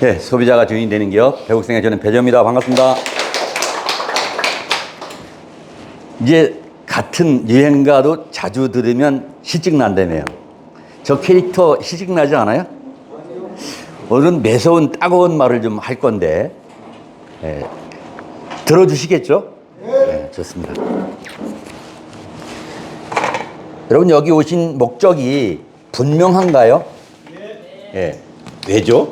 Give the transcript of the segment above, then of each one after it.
네, 소비자가 주인이 되는 기업 배국생의 저는 배정입니다. 반갑습니다. 이제 같은 유행가도 자주 들으면 시직 난다며요. 저 캐릭터 시직 나지 않아요? 오늘은 매서운 따가운 말을 좀 할 건데 예, 들어주시겠죠? 네, 좋습니다. 여러분 여기 오신 목적이 분명한가요? 예. 왜죠?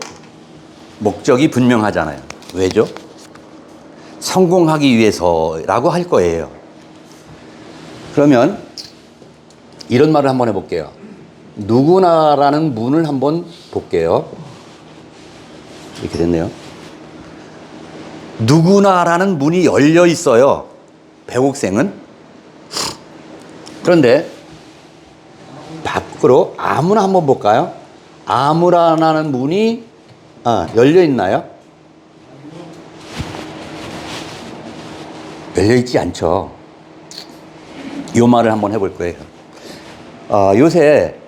목적이 분명하잖아요. 왜죠? 성공하기 위해서라고 할 거예요. 그러면 이런 말을 한번 해볼게요. 누구나라는 문을 한번 볼게요. 이렇게 됐네요. 누구나라는 문이 열려 있어요. 배곡생은. 그런데 밖으로 아무나 한번 볼까요? 아무라라는 문이 아, 열려 있나요? 열려 있지 않죠. 이 말을 한번 해볼 거예요. 아, 요새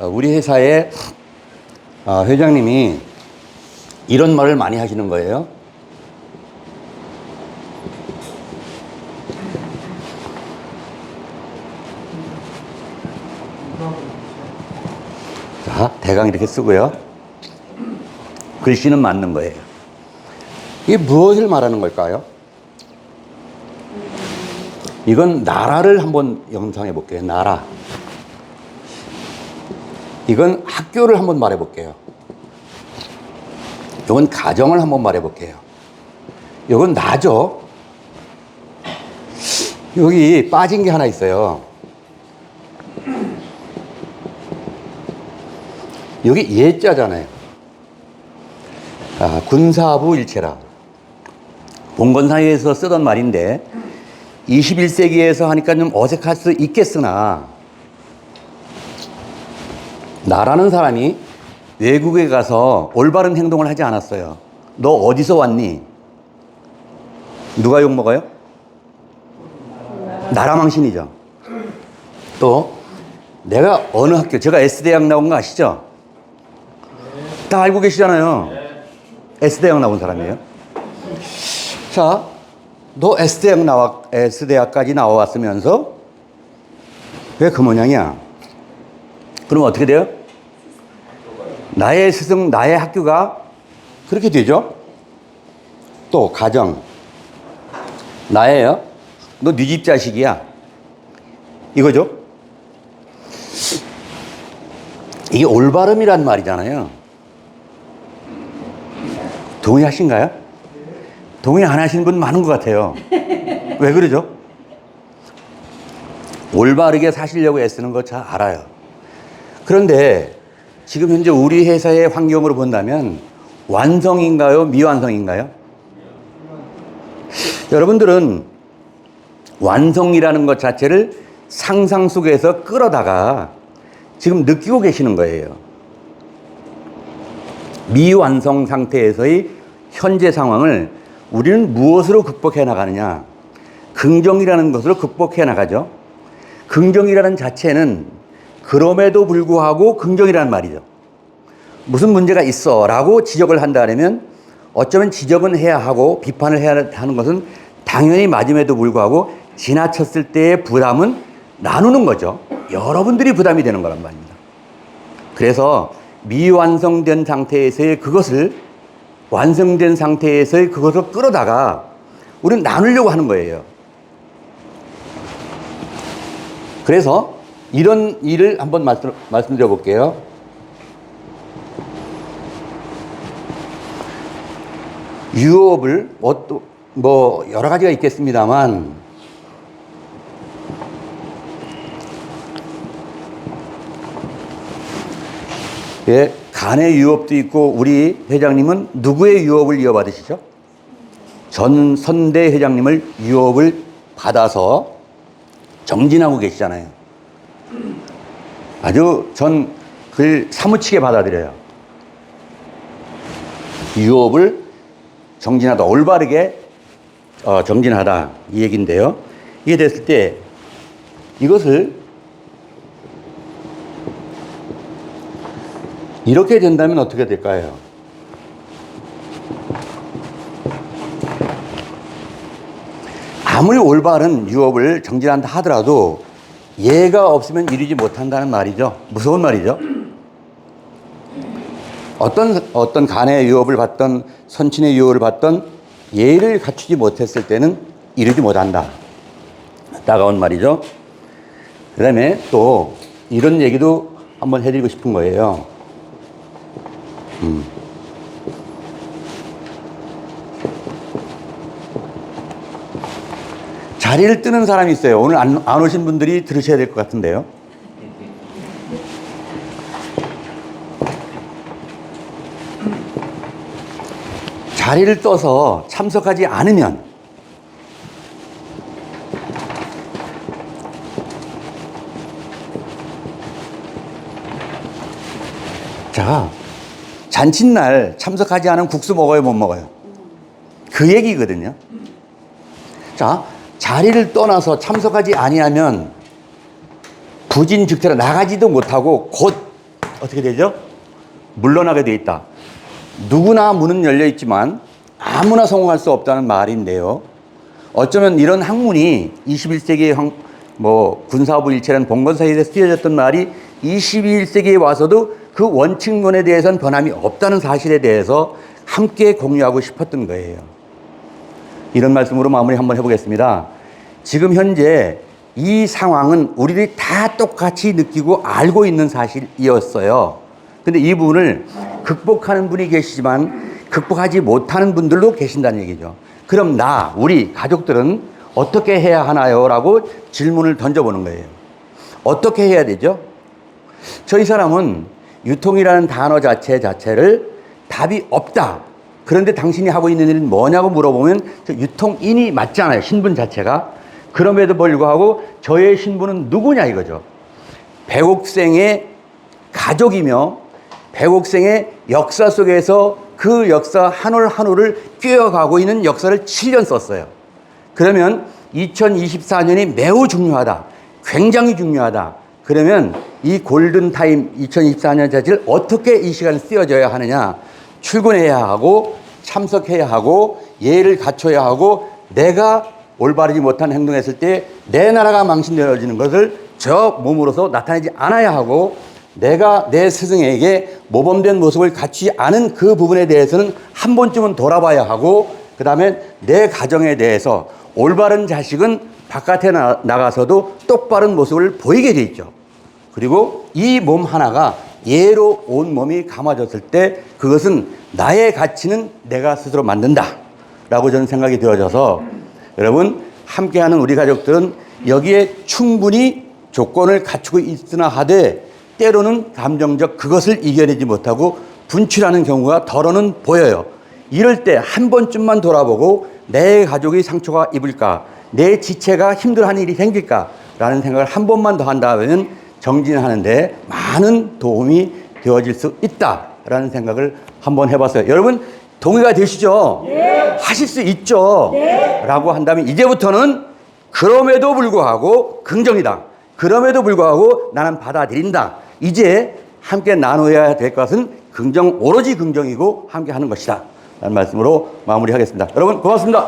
우리 회사의 아, 회장님이 이런 말을 많이 하시는 거예요. 자, 대강 이렇게 쓰고요. 글씨는 맞는 거예요. 이게 무엇을 말하는 걸까요? 이건 나라를 한번 영상해 볼게요. 나라. 이건 학교를 한번 말해 볼게요. 이건 가정을 한번 말해 볼게요. 이건 나죠. 여기 빠진 게 하나 있어요. 여기 예자잖아요. 아, 군사부 일체라. 봉건사에서 쓰던 말인데 21세기에서 하니까 좀 어색할 수 있겠으나 나라는 사람이 외국에 가서 올바른 행동을 하지 않았어요. 너 어디서 왔니? 누가 욕 먹어요? 나라 망신이죠. 또 내가 어느 학교, 제가 S대학 나온 거 아시죠? 다 알고 계시잖아요. S대학 나온 사람이에요. 자, 너 S대학 나와, S대학까지 나와왔으면서 왜 그 모양이야? 그럼 어떻게 돼요? 나의 스승, 나의 학교가 그렇게 되죠? 또, 가정. 나예요? 너 네 집 자식이야. 이거죠? 이게 올바름이란 말이잖아요. 동의하신가요? 동의 안 하시는 분 많은 것 같아요. 왜 그러죠? 올바르게 사시려고 애쓰는 거 잘 알아요. 그런데 지금 현재 우리 회사의 환경으로 본다면 완성인가요? 미완성인가요? 여러분들은 완성이라는 것 자체를 상상 속에서 끌어다가 지금 느끼고 계시는 거예요. 미완성 상태에서의 현재 상황을 우리는 무엇으로 극복해 나가느냐? 긍정이라는 것으로 극복해 나가죠. 긍정이라는 자체는 그럼에도 불구하고 긍정이라는 말이죠. 무슨 문제가 있어 라고 지적을 한다면 어쩌면 지적은 해야 하고 비판을 해야 하는 것은 당연히 맞음에도 불구하고 지나쳤을 때의 부담은 나누는 거죠. 여러분들이 부담이 되는 거란 말입니다. 그래서 미완성된 상태에서의 그것을 완성된 상태에서의 그것을 끌어다가 우리는 나누려고 하는 거예요. 그래서 이런 일을 한번 말씀, 말씀드려 볼게요. 유업을 뭐, 뭐 여러 가지가 있겠습니다만 예, 간의 유업도 있고 우리 회장님은 누구의 유업을 이어받으시죠? 전 선대 회장님을 유업을 받아서 정진하고 계시잖아요. 아주 전 그걸 사무치게 받아들여요. 유업을 정진하다, 올바르게 어, 정진하다 이 얘기인데요. 이게 됐을 때 이것을 이렇게 된다면 어떻게 될까요? 아무리 올바른 유업을 정진한다 하더라도 예가 없으면 이루지 못한다는 말이죠. 무서운 말이죠. 어떤 어떤 간의 유업을 받던 선친의 유업을 받던 예를 갖추지 못했을 때는 이루지 못한다. 따가운 말이죠. 그다음에 또 이런 얘기도 한번 해드리고 싶은 거예요. 음. 자리를 뜨는 사람이 있어요. 오늘 안, 안 오신 분들이 들으셔야 될 것 같은데요. 자리를 떠서 참석하지 않으면 자 잔칫날 참석하지 않으면 국수 먹어요 못 먹어요? 그 얘기거든요. 자 자리를 떠나서 참석하지 아니하면 부진즉퇴라 나가지도 못하고 곧 어떻게 되죠? 물러나게 돼 있다. 누구나 문은 열려 있지만 아무나 성공할 수 없다는 말인데요. 어쩌면 이런 학문이 21세기의 황, 뭐 군사부 일체라는 봉건사에서 쓰여졌던 말이 21세기에 와서도 그 원칙론에 대해서는 변함이 없다는 사실에 대해서 함께 공유하고 싶었던 거예요. 이런 말씀으로 마무리 한번 해보겠습니다. 지금 현재 이 상황은 우리들이 다 똑같이 느끼고 알고 있는 사실이었어요. 근데 이 부분을 극복하는 분이 계시지만 극복하지 못하는 분들도 계신다는 얘기죠. 그럼 나, 우리 가족들은 어떻게 해야 하나요? 라고 질문을 던져보는 거예요. 어떻게 해야 되죠? 저희 사람은 유통이라는 단어 자체 자체를 답이 없다. 그런데 당신이 하고 있는 일은 뭐냐고 물어보면 저 유통인이 맞잖아요. 신분 자체가. 그럼에도 불구하고 저의 신분은 누구냐 이거죠. 배옥생의 가족이며 배옥생의 역사 속에서 그 역사 한 올 한 올을 꿰어가고 있는 역사를 7년 썼어요. 그러면 2024년이 매우 중요하다. 굉장히 중요하다. 그러면 이 골든타임 2024년 자체를 어떻게 이 시간을 쓰여져야 하느냐. 출근해야 하고 참석해야 하고 예를 갖춰야 하고 내가 올바르지 못한 행동했을 때 내 나라가 망신되어지는 것을 저 몸으로서 나타내지 않아야 하고 내가 내 스승에게 모범된 모습을 갖추지 않은 그 부분에 대해서는 한 번쯤은 돌아봐야 하고 그 다음에 내 가정에 대해서 올바른 자식은 바깥에 나, 나가서도 똑바른 모습을 보이게 돼 있죠. 그리고 이 몸 하나가 예로 온 몸이 감아졌을 때 그것은 나의 가치는 내가 스스로 만든다. 라고 저는 생각이 되어져서 여러분 함께하는 우리 가족들은 여기에 충분히 조건을 갖추고 있으나 하되 때로는 감정적 그것을 이겨내지 못하고 분출하는 경우가 덜어는 보여요. 이럴 때 한 번쯤만 돌아보고 내 가족이 상처가 입을까, 내 지체가 힘들어하는 일이 생길까, 라는 생각을 한 번만 더 한다면 정진하는데 많은 도움이 되어질 수 있다라는 생각을 한번 해봤어요. 여러분 동의가 되시죠? 네. 하실 수 있죠? 네. 라고 한다면 이제부터는 그럼에도 불구하고 긍정이다. 그럼에도 불구하고 나는 받아들인다. 이제 함께 나눠야 될 것은 긍정, 오로지 긍정이고 함께 하는 것이다. 라는 말씀으로 마무리하겠습니다. 여러분 고맙습니다.